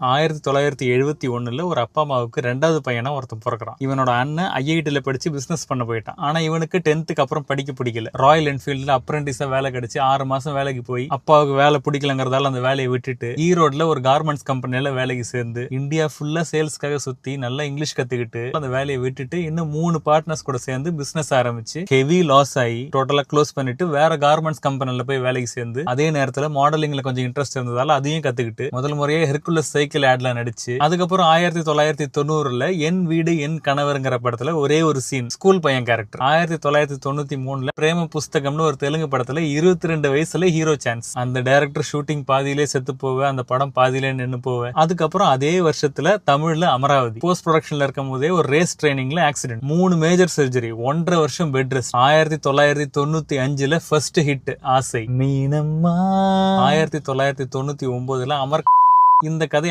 ஆயிரத்தி தொள்ளாயிரத்தி எழுபத்தி ஒன்றில் ஒரு அப்பா அம்மாவுக்கு ரெண்டாவது பையனாக ஒருத்தன் பிறக்கிறான். இவனோட அண்ணன் ஐஐடியில் படித்து பிஸ்னஸ் பண்ண போயிட்டான். ஆனால் இவனுக்கு டென்த்துக்கு அப்புறம் படிக்க பிடிக்கல. ராயல் என்ஃபீல்டில் அப்ரெண்டிஸாக வேலை கிடச்சி ஆறு மாதம் வேலைக்கு போய் அப்பாவுக்கு வேலை பிடிக்கலங்கிறதால அந்த வேலையை விட்டுட்டு e ஈரோடில் ஒரு கார்மெண்ட்ஸ் கம்பெனியில் வேலைக்கு சேர்ந்து இந்தியா ஃபுல்லாக சேல்ஸ்க்காக சுற்றி நல்லா இங்கிலீஷ் கற்றுக்கிட்டு அந்த வேலையை விட்டுட்டு இன்னும் மூணு பார்ட்னர்ஸ் கூட சேர்ந்து பிஸ்னஸ் ஆரம்பிச்சு ஹெவி லாஸ் ஆகி டோட்டலாக க்ளோஸ் பண்ணிட்டு வேற கார்மெண்ட்ஸ் கம்பெனியில் போய் வேலைக்கு சேர்ந்து அதே நேரத்தில் மாடலிங்கில் கொஞ்சம் இன்ட்ரெஸ்ட் இருந்ததால் அதையும் கற்றுக்கிட்டு முதல் முறையே ஹெர்குலஸ் சைக்கிள் ஆட்ல நடிச்சு அதுக்கப்புறம் ஆயிரத்தி தொள்ளாயிரத்தி தொண்ணூறுல என் வீடு என் கணவருங்கிற படத்துல ஒரே ஒரு சீன் ஸ்கூல் பையன் கேரக்டர் ஆயிரத்தி தொள்ளாயிரத்தி தொண்ணூத்தி மூணுல பிரேம புஸ்தகம்னு ஒரு தெலுங்கு படத்துல இருபத்தி ரெண்டு வயசுல ஹீரோ சான்ஸ் அந்த டைரக்டர் ஷூட்டிங் பாதியிலே செத்து போவேன் அந்த படம் பாதியிலே நின்னு போவேன் அதுக்கப்புறம் அதே வருஷத்துல தமிழ்ல அமராவதி. போஸ்ட் ப்ரொடக்ஷன்ல இருக்கும் போதே ஒரு ரேஸ் ட்ரைனிங்ல ஆக்சிடென்ட் மூணு மேஜர் சர்ஜரி ஒன்றரை வருஷம் பெட் ரெஸ்ட் ஆயிரத்தி தொள்ளாயிரத்தி தொண்ணூத்தி அஞ்சுல ஃபர்ஸ்ட் ஹிட் ஆசை. மீனம்மா. ஆயிரத்தி தொள்ளாயிரத்தி தொண்ணூத்தி ஒன்பதுல அமர் இந்த கதை